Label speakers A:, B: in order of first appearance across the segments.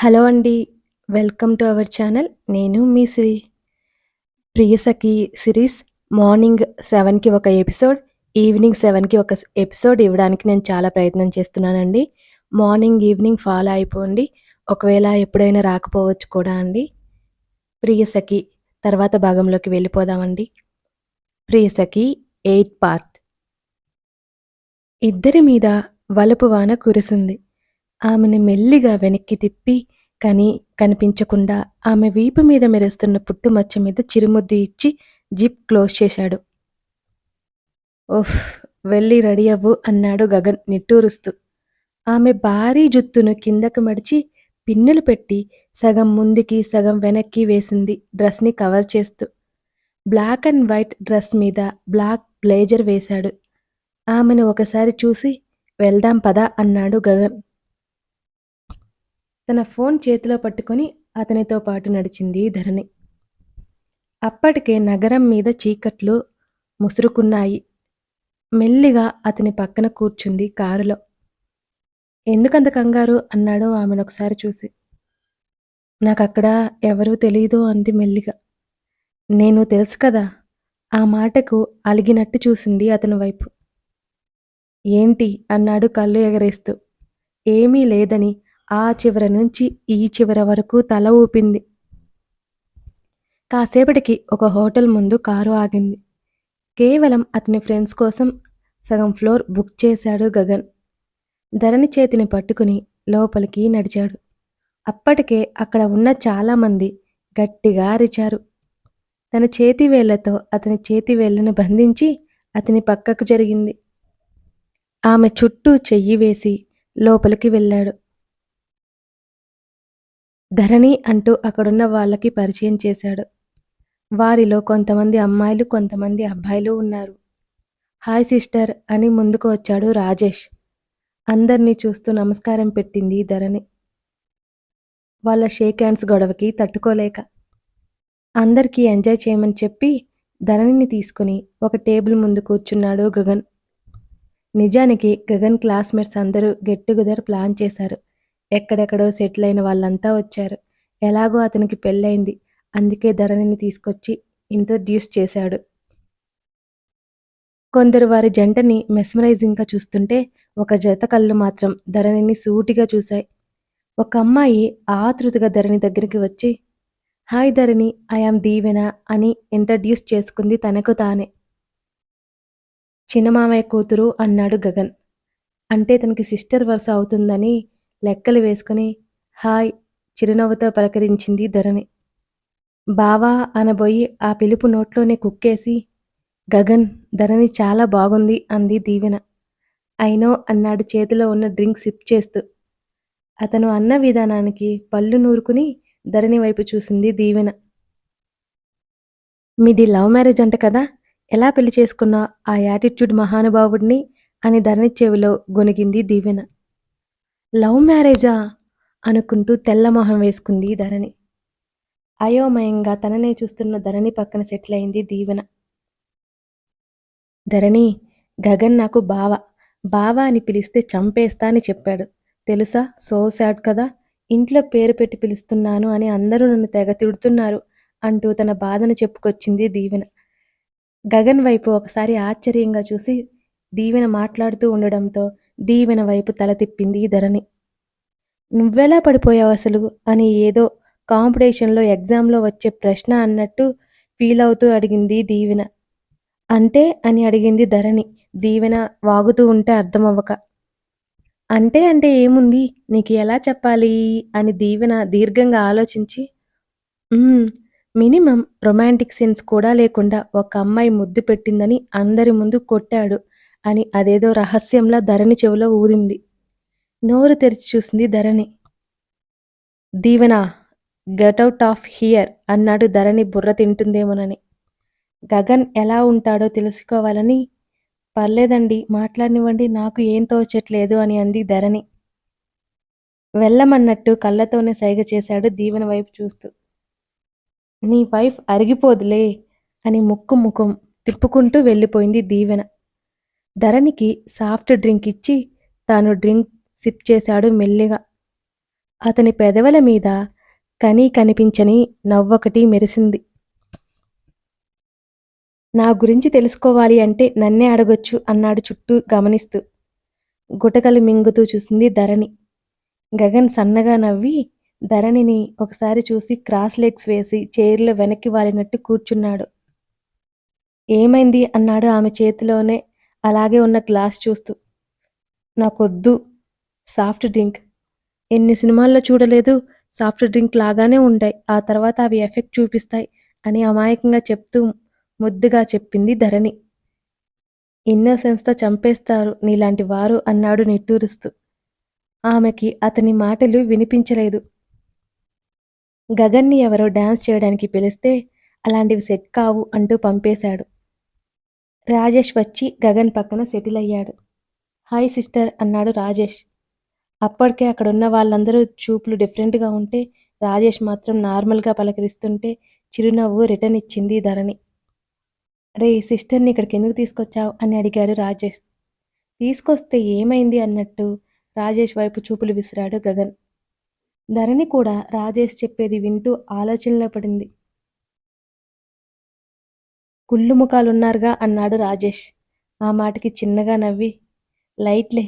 A: Hello అండి. Welcome to our channel. నేను మీ శ్రీ. ప్రియసఖి సిరీస్ మార్నింగ్ సెవెన్కి ఒక ఎపిసోడ్, ఈవినింగ్ సెవెన్కి ఒక ఎపిసోడ్ ఇవ్వడానికి నేను చాలా ప్రయత్నం చేస్తున్నానండి. మార్నింగ్, ఈవినింగ్ ఫాలో అయిపోండి. ఒకవేళ ఎప్పుడైనా రాకపోవచ్చు కూడా అండి. ప్రియసఖి తర్వాత భాగంలోకి వెళ్ళిపోదామండి. Priyasakhi eighth part. ఇద్దరి మీద వలపు వాన కురిసింది. ఆమెను మెల్లిగా వెనక్కి తిప్పి కానీ కనిపించకుండా ఆమె వీపు మీద మెరుస్తున్న పుట్టుమచ్చ మీద చిరుముద్దు ఇచ్చి జిప్ క్లోజ్ చేశాడు. ఓహ్ వెళ్ళి రెడీ అవ్వు అన్నాడు గగన్ నిట్టూరుస్తూ. ఆమె భారీ జుత్తును కిందకు మడిచి పిన్నులు పెట్టి సగం ముందుకి సగం వెనక్కి వేసింది డ్రెస్ని కవర్ చేస్తూ. బ్లాక్ అండ్ వైట్ డ్రెస్ మీద బ్లాక్ బ్లేజర్ వేశాడు. ఆమెను ఒకసారి చూసి వెళ్దాం పదా అన్నాడు గగన్. తన ఫోన్ చేతిలో పట్టుకొని అతనితో పాటు నడిచింది ధరణి. అప్పటికే నగరం మీద చీకట్లు ముసురుకున్నాయి. మెల్లిగా అతని పక్కన కూర్చుంది కారులో. ఎందుకంత కంగారు అన్నాడు ఆమెను ఒకసారి చూసి. నాకక్కడ ఎవరూ తెలియదు అంది మెల్లిగా. నేను తెలుసు కదా! ఆ మాటకు అలిగినట్టు చూసింది అతని వైపు. ఏంటి? అన్నాడు కళ్ళు ఎగరేస్తూ. ఏమీ లేదని ఆ చివర నుంచి ఈ చివర వరకు తల ఊపింది. కాసేపటికి ఒక హోటల్ ముందు కారు ఆగింది. కేవలం అతని ఫ్రెండ్స్ కోసం సగం ఫ్లోర్ బుక్ చేశాడు గగన్. ధరణి చేతిని పట్టుకుని లోపలికి నడిచాడు. అప్పటికే అక్కడ ఉన్న చాలామంది గట్టిగా అరిచారు. తన చేతివేళ్ళతో అతని చేతివేళ్ళను బంధించి అతని పక్కకు జరిగింది. ఆమె చుట్టూ చెయ్యి వేసి లోపలికి వెళ్ళాడు. ధరణి అంటూ అక్కడున్న వాళ్ళకి పరిచయం చేశాడు. వారిలో కొంతమంది అమ్మాయిలు కొంతమంది అబ్బాయిలు ఉన్నారు. హాయ్ సిస్టర్ అని ముందుకు వచ్చాడు రాజేష్. అందర్నీ చూస్తూ నమస్కారం పెట్టింది ధరణి. వాళ్ళ షేక్ హ్యాండ్స్ గొడవకి తట్టుకోలేక. అందరికీ ఎంజాయ్ చేయమని చెప్పి ధరణిని తీసుకుని ఒక టేబుల్ ముందు కూర్చున్నాడు గగన్. నిజానికి గగన్ క్లాస్మేట్స్ అందరూ గెట్ టుగెదర్ ప్లాన్ చేశారు. ఎక్కడెక్కడో సెటిల్ అయిన వాళ్ళంతా వచ్చారు. ఎలాగో అతనికి పెళ్ళైంది అందుకే ధరణిని తీసుకొచ్చి ఇంట్రడ్యూస్ చేశాడు. కొందరు వారి జంటని మెస్మరైజింగ్గా చూస్తుంటే ఒక జత కళ్ళు మాత్రం ధరణిని సూటిగా చూశాయి. ఒక అమ్మాయి ఆతృతగా ధరణి దగ్గరికి వచ్చి హాయ్ ధరణి ఐఆమ్ దీవెన అని ఇంట్రడ్యూస్ చేసుకుంది తనకు తానే. చిన్నమామయ్య కూతురు అన్నాడు గగన్. అంటే తనకి సిస్టర్ వరుస అవుతుందని లెక్కలు వేసుకుని హాయ్ చిరునవ్వుతో పలకరించింది ధరణి. బావా అనబోయి ఆ పిలుపు నోట్లోనే కుక్కేసి గగన్ ధరణి చాలా బాగుంది అంది దీవెన. ఐనో అన్నాడు చేతిలో ఉన్న డ్రింక్ సిప్ చేస్తూ. అతను అన్న విధానానికి పళ్ళు నూరుకుని ధరణి వైపు చూసింది దీవెన. మీది లవ్ మ్యారేజ్ అంట కదా! ఎలా పెళ్ళి చేసుకున్నా ఆ యాటిట్యూడ్ మహానుభావుడిని అని ధరణి చెవిలో గొణిగింది దీవెన. లవ్ మ్యారేజా? అనుకుంటూ తెల్లమొహం వేసుకుంది ధరణి. అయోమయంగా తననే చూస్తున్న ధరణి పక్కన సెటిల్ అయింది దీవెన. ధరణి గగన్ నాకు బావ. బావ అని పిలిస్తే చంపేస్తా అని చెప్పాడు. తెలుసా సో సాడ్ కదా! ఇంట్లో పేరు పెట్టి పిలుస్తున్నాను అని అందరూ నన్ను తెగ తిడుతున్నారు అంటూ తన బాధను చెప్పుకొచ్చింది దీవెన. గగన్ వైపు ఒకసారి ఆశ్చర్యంగా చూసి దీవెన మాట్లాడుతూ ఉండడంతో దీవెన వైపు తల తిప్పింది ధరణి. నువ్వెలా పడిపోయావు అసలు అని ఏదో కాంపిటీషన్లో ఎగ్జామ్లో వచ్చే ప్రశ్న అన్నట్టు ఫీల్ అవుతూ అడిగింది దీవెన. అంటే అని అడిగింది ధరణి దీవెన వాగుతూ ఉంటే అర్థమవ్వక. అంటే అంటే ఏముంది నీకు ఎలా చెప్పాలి అని దీవెన దీర్ఘంగా ఆలోచించి మినిమం మినిమమ్ రొమాంటిక్ సెన్స్ కూడా లేకుండా ఒక అమ్మాయి ముద్దు పెట్టిందని అందరి ముందు కొట్టాడు అని అదేదో రహస్యంలా ధరణి చెవిలో ఊదింది. నోరు తెరిచి చూసింది Dharani. Deevena get out of here అన్నాడు ధరణి బుర్ర తింటుందేమోనని. గగన్ ఎలా ఉంటాడో తెలుసుకోవాలని పర్లేదండి మాట్లాడినివ్వండి నాకు ఏం తోచట్లేదు అని అంది ధరణి. వెళ్ళమన్నట్టు కళ్ళతోనే సైగ చేశాడు దీవెన వైపు చూస్తూ. నీ వైఫ్ అరిగిపోదులే అని ముక్కు ముఖం తిప్పుకుంటూ వెళ్ళిపోయింది దీవెన. ధరణికి సాఫ్ట్ డ్రింక్ ఇచ్చి తాను డ్రింక్ సిప్ చేశాడు మెల్లిగా. అతని పెదవుల మీద కనీ కనిపించని నవ్వొకటి మెరిసింది. నా గురించి తెలుసుకోవాలి అంటే నన్నే అడగొచ్చు అన్నాడు చుట్టూ గమనిస్తూ. గుటకలు మింగుతూ చూసింది ధరణి. గగన్ సన్నగా నవ్వి ధరణిని ఒకసారి చూసి క్రాస్ లెగ్స్ వేసి చైర్లో వెనక్కి వాలినట్టు కూర్చున్నాడు. ఏమైంది అన్నాడు ఆమె చేతిలోనే అలాగే ఉన్న గ్లాస్ చూస్తూ. నాకొద్దు సాఫ్ట్ డ్రింక్. ఎన్ని సినిమాల్లో చూడలేదు సాఫ్ట్ డ్రింక్ లాగానే ఉంటాయి. ఆ తర్వాత అవి ఎఫెక్ట్ చూపిస్తాయి అని అమాయకంగా చెప్తూ ముద్దుగా చెప్పింది ధరణి. ఇన్నోసెన్స్తో చంపేస్తారు నీలాంటి వారు అన్నాడు నిట్టూరుస్తూ. ఆమెకి అతని మాటలు వినిపించలేదు. గగన్ని ఎవరో డాన్స్ చేయడానికి పిలిస్తే అలాంటివి సెట్ కావు అంటూ పంపేశాడు. రాజేష్ వచ్చి గగన్ పక్కన సెటిల్ అయ్యాడు. హాయ్ సిస్టర్ అన్నాడు రాజేష్. అప్పటికే అక్కడున్న వాళ్ళందరూ చూపులు డిఫరెంట్గా ఉంటే రాజేష్ మాత్రం నార్మల్గా పలకరిస్తుంటే చిరునవ్వు రిటర్న్ ఇచ్చింది ధరణి. రే సిస్టర్ని ఇక్కడికి ఎందుకు తీసుకొచ్చావు అని అడిగాడు రాజేష్. తీసుకొస్తే ఏమైంది అన్నట్టు రాజేష్ వైపు చూపులు విసిరాడు గగన్. ధరణి కూడా రాజేష్ చెప్పేది వింటూ ఆలోచనలో పడింది. కుళ్ళు ముఖాలున్నారుగా అన్నాడు రాజేష్. ఆ మాటకి చిన్నగా నవ్వి లైట్లే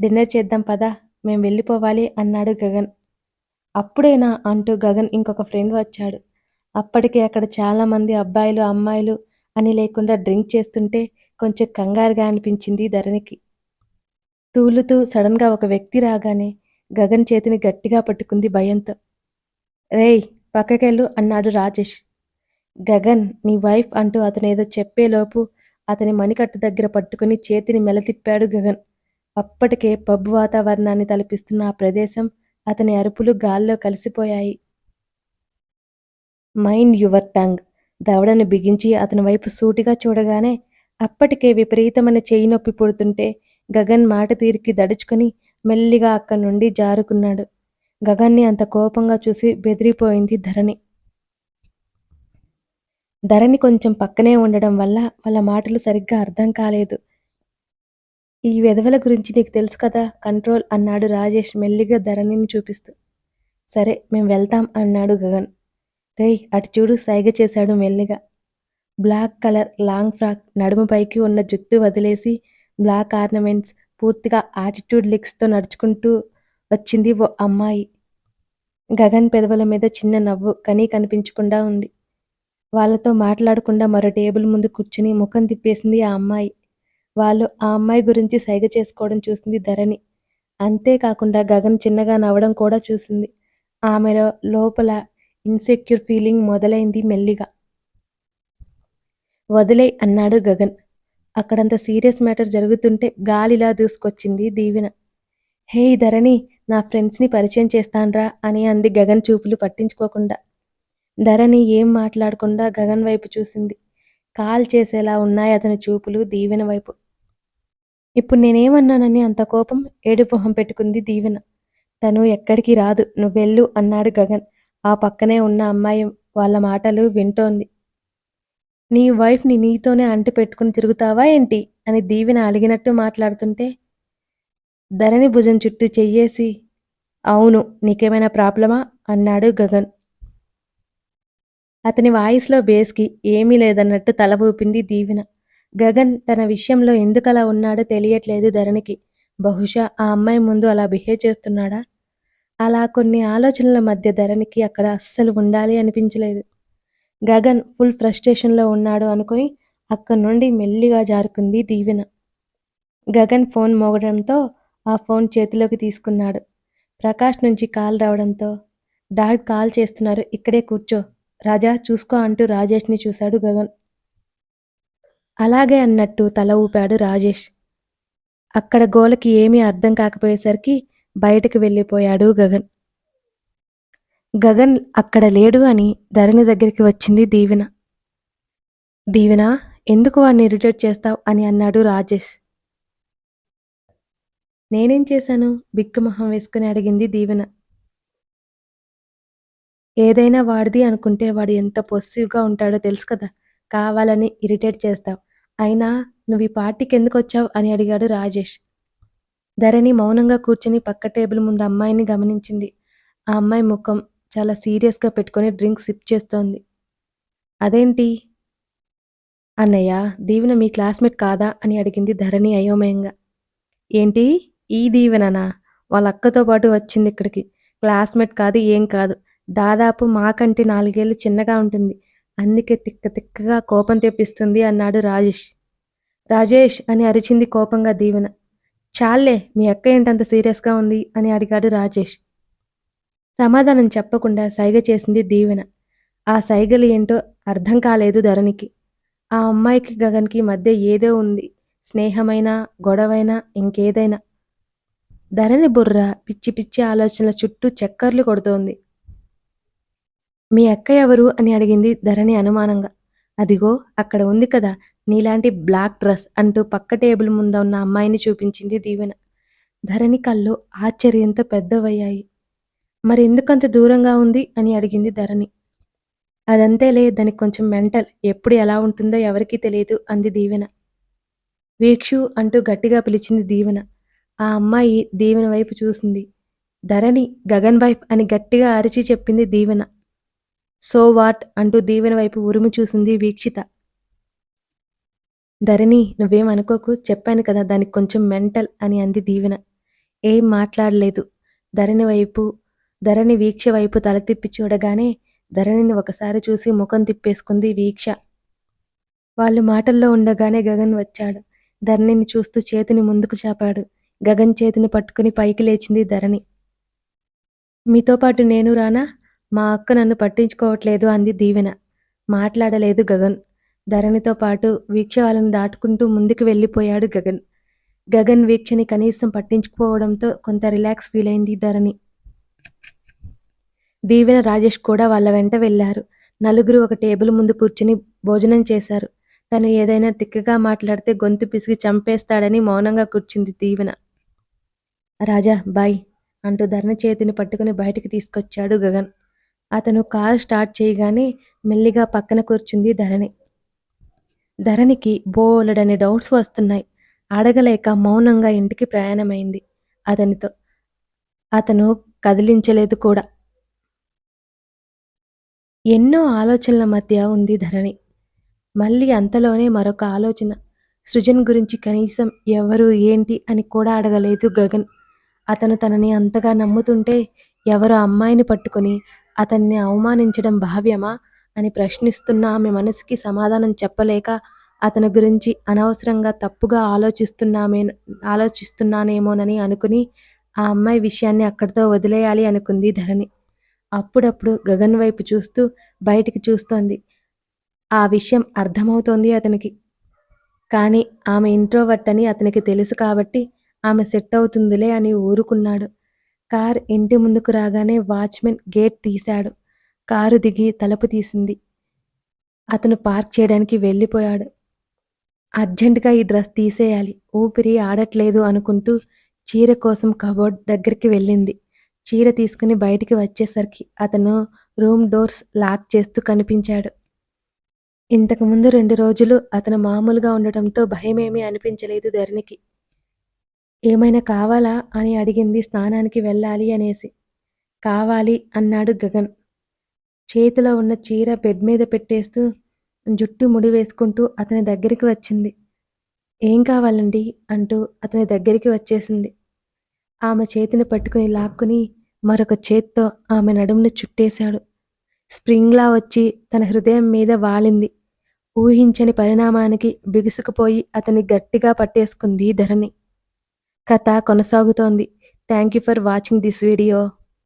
A: డిన్నర్ చేద్దాం పదా మేం వెళ్ళిపోవాలి అన్నాడు గగన్. అప్పుడేనా అంటూ గగన్ ఇంకొక ఫ్రెండ్ వచ్చాడు. అప్పటికే అక్కడ చాలామంది అబ్బాయిలు అమ్మాయిలు అని లేకుండా డ్రింక్ చేస్తుంటే కొంచెం కంగారుగా అనిపించింది ధరణికి. తూలుతూ సడన్గా ఒక వ్యక్తి రాగానే గగన్ చేతిని గట్టిగా పట్టుకుంది భయంతో. రేయ్ పక్కకెళ్ళు అన్నాడు రాజేష్. గగన్ నీ వైఫ్ అంటూ అతనేదో చెప్పేలోపు అతని మణికట్టు దగ్గర పట్టుకుని చేతిని మెలతిప్పాడు గగన్. అప్పటికే పబ్ వాతావరణాన్ని తలపిస్తున్న ఆ ప్రదేశం అతని అరుపులు గాల్లో కలిసిపోయాయి. మైండ్ యువర్ టంగ్ దవడను బిగించి అతని వైపు సూటిగా చూడగానే అప్పటికే విపరీతమైన చేయి నొప్పి పుడుతుంటే గగన్ మాట తీరికి దడుచుకుని మెల్లిగా అక్కడి నుండి జారుకున్నాడు. గగన్ని అంత కోపంగా చూసి బెదిరిపోయింది ధరణి. ధరణి కొంచెం పక్కనే ఉండడం వల్ల వాళ్ళ మాటలు సరిగ్గా అర్థం కాలేదు. ఈ వెధవల గురించి నీకు తెలుసు కదా కంట్రోల్ అన్నాడు రాజేష్ మెల్లిగా ధరణిని చూపిస్తూ. సరే మేం వెళ్తాం అన్నాడు గగన్. రేయ్ అటు చూడు సైగ చేశాడు మెల్లిగా. బ్లాక్ కలర్ లాంగ్ ఫ్రాక్ నడుము పైకి ఉన్న జుత్తు వదిలేసి బ్లాక్ ఆర్నమెంట్స్ పూర్తిగా ఆటిట్యూడ్ లిక్స్తో నడుచుకుంటూ వచ్చింది ఓ అమ్మాయి. గగన్ పెదవుల మీద చిన్న నవ్వు కనీ కనిపించకుండా ఉంది. వాళ్ళతో మాట్లాడకుండా మరో టేబుల్ ముందు కూర్చుని ముఖం తిప్పేసింది ఆ అమ్మాయి. వాళ్ళు ఆ అమ్మాయి గురించి సైగ చేసుకోవడం చూసింది ధరణి. అంతేకాకుండా గగన్ చిన్నగా నవ్వడం కూడా చూసింది. ఆమెలో లోపల ఇన్సెక్యూర్ ఫీలింగ్ మొదలైంది మెల్లిగా. వదిలే అన్నాడు గగన్. అక్కడంత సీరియస్ మ్యాటర్ జరుగుతుంటే గాలిలా దూసుకొచ్చింది దీవెన. హేయ్ ధరణి నా ఫ్రెండ్స్ని పరిచయం చేస్తాన్రా అని అంది గగన్ చూపులు పట్టించుకోకుండా. ధరణి ఏం మాట్లాడకుండా గగన్ వైపు చూసింది. కాల్ చేసేలా ఉన్నాయి అతని చూపులు దీవెన వైపు. ఇప్పుడు నేనేమన్నానని అంత కోపం ఏడుపు పెట్టుకుంది దీవెన. తను ఎక్కడికి రాదు నువ్వెళ్ళు అన్నాడు గగన్ ఆ పక్కనే ఉన్న అమ్మాయి వాళ్ళ మాటలు వింటోంది. నీ వైఫ్ని నీతోనే అంటి పెట్టుకుని తిరుగుతావా ఏంటి అని దీవెన అలిగినట్టు మాట్లాడుతుంటే ధరణి భుజం చుట్టూ చెయ్యేసి అవును నీకేమైనా ప్రాబ్లమా అన్నాడు గగన్ అతని వాయిస్లో బేస్కి ఏమీ లేదన్నట్టు తల ఊపింది దీవెన. గగన్ తన విషయంలో ఎందుకలా ఉన్నాడో తెలియట్లేదు ధరణికి. బహుశా ఆ అమ్మాయి ముందు అలా బిహేవ్ చేస్తున్నాడా? అలా కొన్ని ఆలోచనల మధ్య ధరణికి అక్కడ అస్సలు ఉండాలి అనిపించలేదు. గగన్ ఫుల్ ఫ్రస్ట్రేషన్లో ఉన్నాడు అనుకుని అక్కడి నుండి మెల్లిగా జారుకుంది దీవెన. గగన్ ఫోన్ మోగడంతో ఆ ఫోన్ చేతిలోకి తీసుకున్నాడు. ప్రకాష్ నుంచి కాల్ రావడంతో డాడ్ కాల్ చేస్తున్నారు ఇక్కడే కూర్చో. రాజా చూసుకో అంటూ రాజేష్ని చూశాడు గగన్. అలాగే అన్నట్టు తల ఊపాడు రాజేష్. అక్కడ గోలకి ఏమీ అర్థం కాకపోయేసరికి బయటకు వెళ్ళిపోయాడు గగన్. గగన్ అక్కడ లేడు అని ధరణి దగ్గరికి వచ్చింది దీవెన. దీవెన ఎందుకు వాడిని ఇరిటేట్ చేస్తావు అని అన్నాడు రాజేష్. నేనేం చేశాను? బిక్కుమొహం వేసుకుని అడిగింది దీవెన. ఏదైనా వాడిది అనుకుంటే వాడు ఎంత పొసివ్గా ఉంటాడో తెలుసు కదా కావాలని ఇరిటేట్ చేస్తావు అయినా నువ్వు ఈ పార్టీకి ఎందుకు వచ్చావు అని అడిగాడు రాజేష్ ధరణి మౌనంగా కూర్చుని పక్క టేబుల్ ముందు అమ్మాయిని గమనించింది ఆ అమ్మాయి ముఖం చాలా సీరియస్‌గా పెట్టుకొని డ్రింక్ సిప్ చేస్తోంది. అదేంటి? అన్నయ్య దీవెన మీ క్లాస్‌మేట్ కాదా? అని అడిగింది ధరణి అయోమయంగా. ఏంటి? ఈ దీవెననా? వాళ్ళ అక్కతో పాటు వచ్చింది ఇక్కడికి క్లాస్‌మేట్ కాదు ఏం కాదు. దాదాపు మాకంటే నాలుగేళ్ళు చిన్నగా ఉంటుంది. అందుకే తిక్క తిక్కగా కోపం తెప్పిస్తుంది అన్నాడు రాజేష్. రాజేష్ అని అరిచింది కోపంగా దీవెన. చాల్లే మీ అక్క ఏంటంత సీరియస్‌గా ఉంది? అని అడిగాడు రాజేష్. సమాధానం చెప్పకుండా సైగ చేసింది దీవెన. ఆ సైగలు ఏంటో అర్థం కాలేదు ధరణికి. ఆ అమ్మాయికి గగన్‌కి మధ్య ఏదో ఉంది. స్నేహమైనా, గొడవైనా, ఇంకేదైనా. ధరణి బుర్ర పిచ్చి పిచ్చి ఆలోచనల చుట్టూ చక్కర్లు కొడుతోంది. మీ అక్క ఎవరు? అని అడిగింది ధరణి అనుమానంగా. అదిగో అక్కడ ఉంది కదా నీలాంటి బ్లాక్ డ్రెస్ అంటూ పక్క టేబుల్ ముందు ఉన్న అమ్మాయిని చూపించింది దీవెన. ధరణి కళ్ళు ఆశ్చర్యంతో పెద్దవయ్యాయి. మరెందుకంత దూరంగా ఉంది? అని అడిగింది ధరణి. అదంతేలే దానికి కొంచెం మెంటల్. ఎప్పుడు ఎలా ఉంటుందో ఎవరికీ తెలియదు అంది దీవెన. వీక్షు అంటూ గట్టిగా పిలిచింది దీవెన. ఆ అమ్మాయి దీవెన వైపు చూసింది. ధరణి గగన్ వైఫ్ అని గట్టిగా అరిచి చెప్పింది దీవెన. సో వాట్ అంటూ దీవెన వైపు ఉరుము చూసింది వీక్షిత. ధరణి నువ్వేం అనుకోకు చెప్పాను కదా దానికి కొంచెం మెంటల్ అని అంది దీవెన. ఏం మాట్లాడలేదు. ధరణి వైపు ధరణి వీక్ష వైపు తల తిప్పి చూడగానే ధరణిని ఒకసారి చూసి ముఖం తిప్పేసుకుంది వీక్ష. వాళ్ళు మాటల్లో ఉండగానే గగన్ వచ్చాడు. ధరణిని చూస్తూ చేతిని ముందుకు చాపాడు. గగన్ చేతిని పట్టుకుని పైకి లేచింది ధరణి. మీతో పాటు నేను రానా? మా అక్క నన్ను పట్టించుకోవట్లేదు అంది దీవెన. మాట్లాడలేదు గగన్. ధరణితో పాటు వీక్ష వాళ్ళని దాటుకుంటూ ముందుకు వెళ్ళిపోయాడు గగన్. గగన్ వీక్షని కనీసం పట్టించుకోవడంతో కొంత రిలాక్స్ ఫీల్ అయింది ధరణి. దీవెన రాజేష్ కూడా వాళ్ళ వెంట వెళ్ళారు. నలుగురు ఒక టేబుల్ ముందు కూర్చుని భోజనం చేశారు. తను ఏదైనా తిక్కగా మాట్లాడితే గొంతు పిసిగి చంపేస్తాడని మౌనంగా కూర్చుంది దీవెన. రాజా బాయ్ అంటూ ధరణి చేతిని పట్టుకుని బయటికి తీసుకొచ్చాడు గగన్. అతను కారు స్టార్ట్ చేయగానే మెల్లిగా పక్కన కూర్చుంది ధరణి. ధరణికి బోలెడన్ని డౌట్స్ వస్తున్నాయి. అడగలేక మౌనంగా ఇంటికి ప్రయాణమైంది అతనితో. అతను కదిలించలేదు కూడా. ఎన్నో ఆలోచనల మధ్య ఉంది ధరణి. మళ్ళీ అంతలోనే మరొక ఆలోచన. సృజన్ గురించి కనీసం ఎవరు, ఏంటి అని కూడా అడగలేదు గగన్. అతను తనని అంతగా నమ్ముతుంటే ఎవరో అమ్మాయిని పట్టుకుని అతన్ని అవమానించడం భావ్యమా? అని ప్రశ్నిస్తున్న ఆమె మనసుకి సమాధానం చెప్పలేక అతని గురించి అనవసరంగా తప్పుగా ఆలోచిస్తున్నామే ఆలోచిస్తున్నానేమోనని అనుకుని ఆ అమ్మాయి విషయాన్ని అక్కడితో వదిలేయాలి అనుకుంది ధరణి. అప్పుడప్పుడు గగన్ వైపు చూస్తూ బయటికి చూస్తోంది. ఆ విషయం అర్థమవుతోంది అతనికి. కానీ ఆమె ఇంట్రోవర్ట్ అని అతనికి తెలుసు కాబట్టి ఆమె సెట్ అవుతుందిలే అని ఊరుకున్నాడు. కార్ ఇంటి ముందుకు రాగానే వాచ్మెన్ గేట్ తీశాడు. కారు దిగి తలుపు తీసింది. అతను పార్క్ చేయడానికి వెళ్ళిపోయాడు. అర్జెంటుగా ఈ డ్రెస్ తీసేయాలి. ఊపిరి ఆడట్లేదు అనుకుంటూ చీర కోసం కబోర్డ్ దగ్గరికి వెళ్ళింది. చీర తీసుకుని బయటికి వచ్చేసరికి అతను రూమ్ డోర్స్ లాక్ చేస్తూ కనిపించాడు. ఇంతకుముందు రెండు రోజులు అతను మామూలుగా ఉండటంతో భయమేమీ అనిపించలేదు ధరణికి. ఏమైనా కావాలా? అని అడిగింది స్నానానికి వెళ్ళాలి అనేసి. కావాలి అన్నాడు గగన్. చేతిలో ఉన్న చీర బెడ్ మీద పెట్టేస్తూ జుట్టు ముడి వేసుకుంటూ అతని దగ్గరికి వచ్చింది. ఏం కావాలండి? అంటూ అతని దగ్గరికి వచ్చేసింది. ఆమె చేతిని పట్టుకుని లాక్కుని మరొక చేత్తో ఆమె నడుమును చుట్టేశాడు. స్ప్రింగ్లా వచ్చి తన హృదయం మీద వాలింది. ఊహించని పరిణామానికి బిగుసుకుపోయి అతన్ని గట్టిగా పట్టేసుకుంది ధరణి. కథ కొనసాగుతోంది. Thank you for watching this video.